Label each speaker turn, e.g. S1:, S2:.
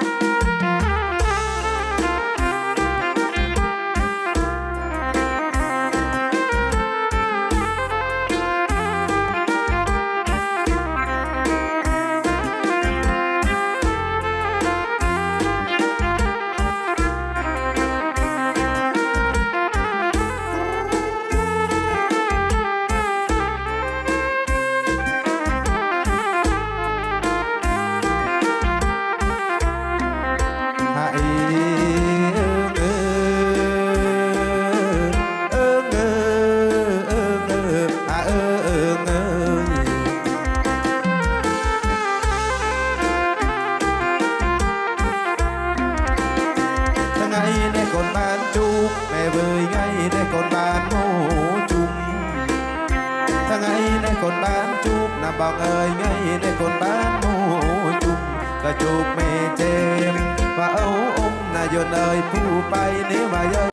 S1: thank you ได้กดบ้านโนจุมถ้งไงได้กดบ้านจุบนะบอกเอ่ยไงได้กดบ้านโนจุมก็จุบไม่เจ็บว่าเอาอมนายนเอ่ยผู้ไปนี่มาเยอะ